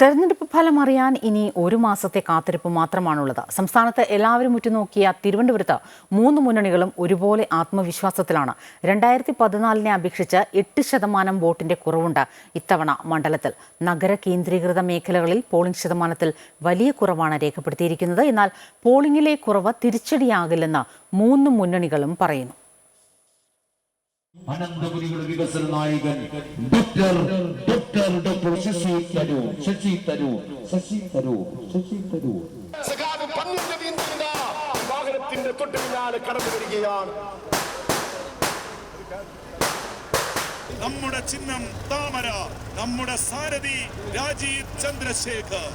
തെരഞ്ഞെടുപ്പ് ഫലം അറിയാൻ ഇനി ഒരു മാസത്തെ കാത്തിരിപ്പ് മാത്രമാണുള്ളത്. സംസ്ഥാനത്ത് എല്ലാവരും ഉറ്റുനോക്കിയ തിരുവനന്തപുരത്ത് മൂന്ന് മുന്നണികളും ഒരുപോലെ ആത്മവിശ്വാസത്തിലാണ്. രണ്ടായിരത്തി പതിനാലിനെ അപേക്ഷിച്ച് എട്ട് ശതമാനം വോട്ടിന്റെ കുറവുണ്ട് ഇത്തവണ മണ്ഡലത്തിൽ. നഗര കേന്ദ്രീകൃത മേഖലകളിൽ പോളിംഗ് ശതമാനത്തിൽ വലിയ കുറവാണ് രേഖപ്പെടുത്തിയിരിക്കുന്നത്. എന്നാൽ പോളിംഗിലെ കുറവ് തിരിച്ചടിയാകില്ലെന്ന് മൂന്ന് മുന്നണികളും പറയുന്നു. അനന്തപുരിയുടെ വികസന നായകൻ doctor doctor doctor Shashi Tharoor Shashi Tharoor Shashi Tharoor Shashi Tharoor. വാഹനത്തിന്റെ തൊട്ടു പിന്നാലെ കടന്നു വരികയാണ്. നമ്മുടെ ചിഹ്നം താമര നമ്മുടെ സാരഥി രാജീവ് ചന്ദ്രശേഖർ.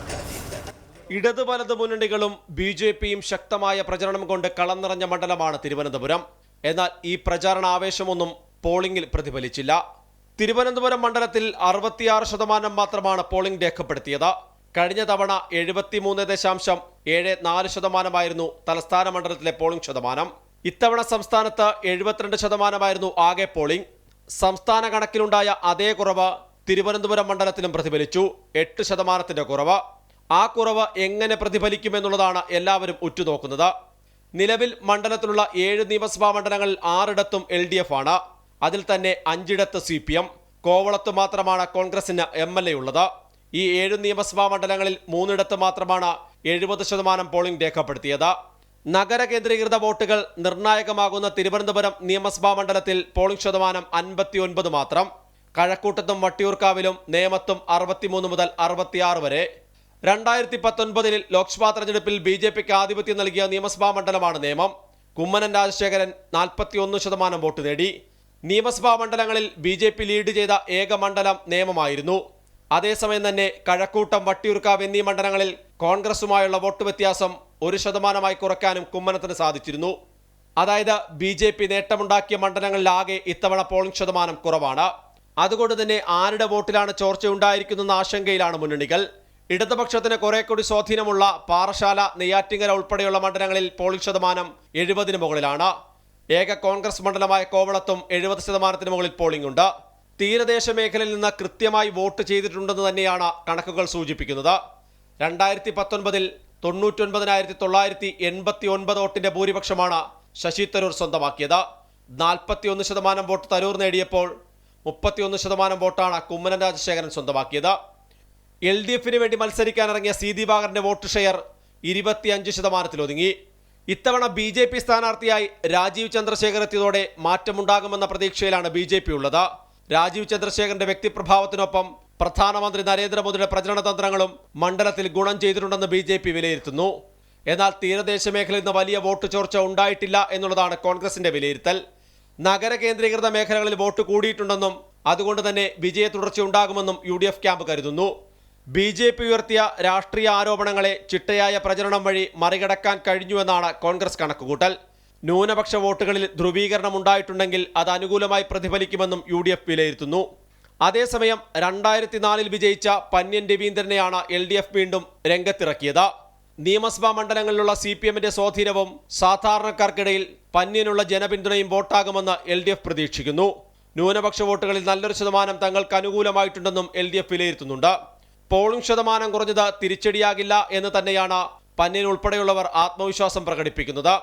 ഇടത് വലത് മുന്നണികളും ബി ജെ പിയും ശക്തമായ പ്രചരണം കൊണ്ട് കളം നിറഞ്ഞ മണ്ഡലമാണ് തിരുവനന്തപുരം. എന്നാൽ ഈ പ്രചാരണ ആവേശമൊന്നും പോളിംഗിൽ പ്രതിഫലിച്ചില്ല. തിരുവനന്തപുരം മണ്ഡലത്തിൽ അറുപത്തിയാറ് ശതമാനം മാത്രമാണ് പോളിംഗ് രേഖപ്പെടുത്തിയത്. കഴിഞ്ഞ തവണ എഴുപത്തിമൂന്ന് ദശാംശം ഏഴ് നാല് ശതമാനമായിരുന്നു തലസ്ഥാന മണ്ഡലത്തിലെ പോളിംഗ് ശതമാനം. ഇത്തവണ സംസ്ഥാനത്ത് എഴുപത്തിരണ്ട് ശതമാനമായിരുന്നു ആകെ പോളിംഗ്. സംസ്ഥാന കണക്കിലുണ്ടായ അതേ കുറവ് തിരുവനന്തപുരം മണ്ഡലത്തിലും പ്രതിഫലിച്ചു. എട്ട് ശതമാനത്തിന്റെ കുറവ്. ആ കുറവ് എങ്ങനെ പ്രതിഫലിക്കുമെന്നുള്ളതാണ് എല്ലാവരും ഉറ്റുനോക്കുന്നത്. നിലവിൽ മണ്ഡലത്തിലുള്ള ഏഴ് നിയമസഭാ മണ്ഡലങ്ങളിൽ ആറിടത്തും എൽ ഡി എഫ് ആണ്. അതിൽ തന്നെ അഞ്ചിടത്ത് സി പി എം കോവളത്ത് മാത്രമാണ് കോൺഗ്രസിന് എം എൽ എ ഉള്ളത്. ഈ ഏഴ് നിയമസഭാ മണ്ഡലങ്ങളിൽ മൂന്നിടത്ത് മാത്രമാണ് എഴുപത് ശതമാനം പോളിംഗ് രേഖപ്പെടുത്തിയത്. നഗര കേന്ദ്രീകൃത വോട്ടുകൾ നിർണായകമാകുന്ന തിരുവനന്തപുരം നിയമസഭാ മണ്ഡലത്തിൽ പോളിംഗ് ശതമാനം അൻപത്തി ഒൻപത് മാത്രം. കഴക്കൂട്ടത്തും വട്ടിയൂർക്കാവിലും നേമത്തും അറുപത്തിമൂന്ന് മുതൽ അറുപത്തിയാറ് വരെ. രണ്ടായിരത്തി പത്തൊൻപതിൽ ലോക്സഭാ തെരഞ്ഞെടുപ്പിൽ ബി ജെ പിക്ക് ആധിപത്യം നൽകിയ നിയമസഭാ മണ്ഡലമാണ് നേമം. കുമ്മനം രാജശേഖരൻ നാൽപ്പത്തിയൊന്ന് ശതമാനം വോട്ട് നേടി നിയമസഭാ മണ്ഡലങ്ങളിൽ ബി ജെ പി ലീഡ് ചെയ്ത ഏക മണ്ഡലം നിയമമായിരുന്നു. അതേസമയം തന്നെ കഴക്കൂട്ടം വട്ടിയൂർക്കാവ് എന്നീ മണ്ഡലങ്ങളിൽ കോൺഗ്രസുമായുള്ള വോട്ട് വ്യത്യാസം ഒരു ശതമാനമായി കുറയ്ക്കാനും കുമ്മനത്തിന് സാധിച്ചിരുന്നു. അതായത് ബി ജെ പി നേട്ടമുണ്ടാക്കിയ മണ്ഡലങ്ങളിലാകെ ഇത്തവണ പോളിംഗ് ശതമാനം കുറവാണ്. അതുകൊണ്ട് തന്നെ ആരുടെ വോട്ടിലാണ് ചോർച്ച ഉണ്ടായിരിക്കുന്നെന്ന ആശങ്കയിലാണ് മുന്നണികൾ. ഇടതുപക്ഷത്തിന് കുറെ കൂടി സ്വാധീനമുള്ള പാറശാല നെയ്യാറ്റിങ്കര ഉൾപ്പെടെയുള്ള മണ്ഡലങ്ങളിൽ പോളിംഗ് ശതമാനം എഴുപതിന് മുകളിലാണ്. ഏക കോൺഗ്രസ് മണ്ഡലമായ കോവളത്തും എഴുപത് ശതമാനത്തിന് മുകളിൽ പോളിംഗ് ഉണ്ട്. തീരദേശ മേഖലയിൽ നിന്ന് കൃത്യമായി വോട്ട് ചെയ്തിട്ടുണ്ടെന്ന് തന്നെയാണ് കണക്കുകൾ സൂചിപ്പിക്കുന്നത്. രണ്ടായിരത്തി പത്തൊൻപതിൽ തൊണ്ണൂറ്റൊൻപതിനായിരത്തി തൊള്ളായിരത്തി എൺപത്തി ഒൻപത് വോട്ടിന്റെ ഭൂരിപക്ഷമാണ് ശശി തരൂർ സ്വന്തമാക്കിയത്. നാൽപ്പത്തിയൊന്ന് ശതമാനം വോട്ട് തരൂർ നേടിയപ്പോൾ മുപ്പത്തിയൊന്ന് ശതമാനം വോട്ടാണ് കുമ്മനം രാജശേഖരൻ സ്വന്തമാക്കിയത്. എൽ ഡി എഫിന് വേണ്ടി മത്സരിക്കാനിറങ്ങിയ സി ദിവാകരന്റെ വോട്ട് ഷെയർ ഇരുപത്തിയഞ്ച് ശതമാനത്തിൽ ഒതുങ്ങി ഇത്തവണ ബി ജെ പി സ്ഥാനാർത്ഥിയായി രാജീവ് ചന്ദ്രശേഖർ എത്തിയതോടെ മാറ്റമുണ്ടാകുമെന്ന പ്രതീക്ഷയിലാണ് ബി ജെ പി ഉള്ളത്. രാജീവ് ചന്ദ്രശേഖരന്റെ വ്യക്തിപ്രഭാവത്തിനൊപ്പം പ്രധാനമന്ത്രി നരേന്ദ്രമോദിയുടെ പ്രചരണ തന്ത്രങ്ങളും മണ്ഡലത്തിൽ ഗുണം ചെയ്തിട്ടുണ്ടെന്ന് ബി ജെ പി വിലയിരുത്തുന്നു. എന്നാൽ തീരദേശ മേഖലയിൽ നിന്ന് വലിയ വോട്ട് ചോർച്ച ഉണ്ടായിട്ടില്ല എന്നുള്ളതാണ് കോൺഗ്രസിന്റെ വിലയിരുത്തൽ. നഗര കേന്ദ്രീകൃത മേഖലകളിൽ വോട്ട് കൂടിയിട്ടുണ്ടെന്നും അതുകൊണ്ട് തന്നെ വിജയ തുടർച്ചയുണ്ടാകുമെന്നും യു ഡി എഫ് ക്യാമ്പ് കരുതുന്നു. ബി ജെ പി ഉയർത്തിയ രാഷ്ട്രീയ ആരോപണങ്ങളെ ചിട്ടയായ പ്രചരണം വഴി മറികടക്കാൻ കഴിഞ്ഞുവെന്നാണ് കോൺഗ്രസ് കണക്കുകൂട്ടൽ. ന്യൂനപക്ഷ വോട്ടുകളിൽ ധ്രുവീകരണം ഉണ്ടായിട്ടുണ്ടെങ്കിൽ അത് അനുകൂലമായി പ്രതിഫലിക്കുമെന്നും യു ഡി എഫ് വിലയിരുത്തുന്നു. അതേസമയം രണ്ടായിരത്തി നാലിൽ വിജയിച്ച പന്യൻ രവീന്ദ്രനെയാണ് എൽ ഡി എഫ് വീണ്ടും രംഗത്തിറക്കിയത്. നിയമസഭാ മണ്ഡലങ്ങളിലുള്ള സി പി എമ്മിന്റെ സ്വാധീനവും സാധാരണക്കാർക്കിടയിൽ പന്യനുള്ള ജനപിന്തുണയും വോട്ടാകുമെന്ന് എൽ ഡി എഫ് പ്രതീക്ഷിക്കുന്നു. ന്യൂനപക്ഷ വോട്ടുകളിൽ നല്ലൊരു ശതമാനം തങ്ങൾക്ക് അനുകൂലമായിട്ടുണ്ടെന്നും എൽ ഡി എഫ് വിലയിരുത്തുന്നുണ്ട്. പോളിംഗ് ശതമാനം കുറഞ്ഞത് തിരിച്ചടിയാകില്ല എന്ന് തന്നെയാണ് പന്നിൻ ഉൾപ്പെടെയുള്ളവർ ആത്മവിശ്വാസം പ്രകടിപ്പിക്കുന്നത്.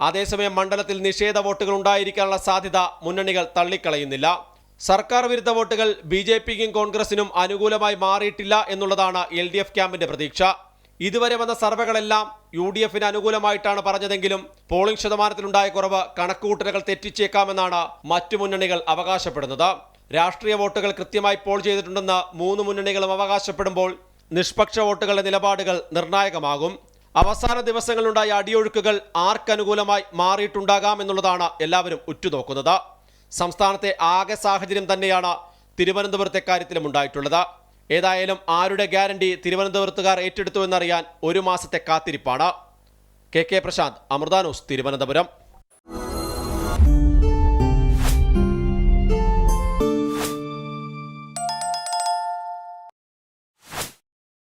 അതേസമയം മണ്ഡലത്തിൽ നിഷേധ വോട്ടുകൾ ഉണ്ടായിരിക്കാനുള്ള സാധ്യത മുന്നണികൾ തള്ളിക്കളയുന്നില്ല. സർക്കാർ വിരുദ്ധ വോട്ടുകൾ ബി ജെ പിക്കും കോൺഗ്രസിനും അനുകൂലമായി മാറിയിട്ടില്ല എന്നുള്ളതാണ് എൽ ഡി എഫ് ക്യാമ്പിന്റെ പ്രതീക്ഷ. ഇതുവരെ വന്ന സർവേകളെല്ലാം യു ഡി എഫിന് അനുകൂലമായിട്ടാണ് പറഞ്ഞതെങ്കിലും പോളിംഗ് ശതമാനത്തിലുണ്ടായ കുറവ് കണക്കുകൂട്ടലുകൾ തെറ്റിച്ചേക്കാമെന്നാണ് മറ്റു മുന്നണികൾ അവകാശപ്പെടുന്നത്. രാഷ്ട്രീയ വോട്ടുകൾ കൃത്യമായി പോൾ ചെയ്തിട്ടുണ്ടെന്ന് മൂന്ന് മുന്നണികളും അവകാശപ്പെടുമ്പോൾ നിഷ്പക്ഷ വോട്ടുകളുടെ നിലപാടുകൾ നിർണായകമാകും. അവസാന ദിവസങ്ങളിലുണ്ടായ അടിയൊഴുക്കുകൾ ആർക്കനുകൂലമായി മാറിയിട്ടുണ്ടാകാം എന്നുള്ളതാണ് എല്ലാവരും ഉറ്റുനോക്കുന്നത്. സംസ്ഥാനത്തെ ആകെ സാഹചര്യം തന്നെയാണ് തിരുവനന്തപുരത്തെ കാര്യത്തിലും ഉണ്ടായിട്ടുള്ളത്. ഏതായാലും ആരുടെ ഗ്യാരണ്ടി തിരുവനന്തപുരത്തുകാർ ഏറ്റെടുത്തു എന്നറിയാൻ ഒരു മാസത്തെ കാത്തിരിപ്പാണ്. കെ കെ പ്രശാന്ത് അമൃതാനൂസ് തിരുവനന്തപുരം.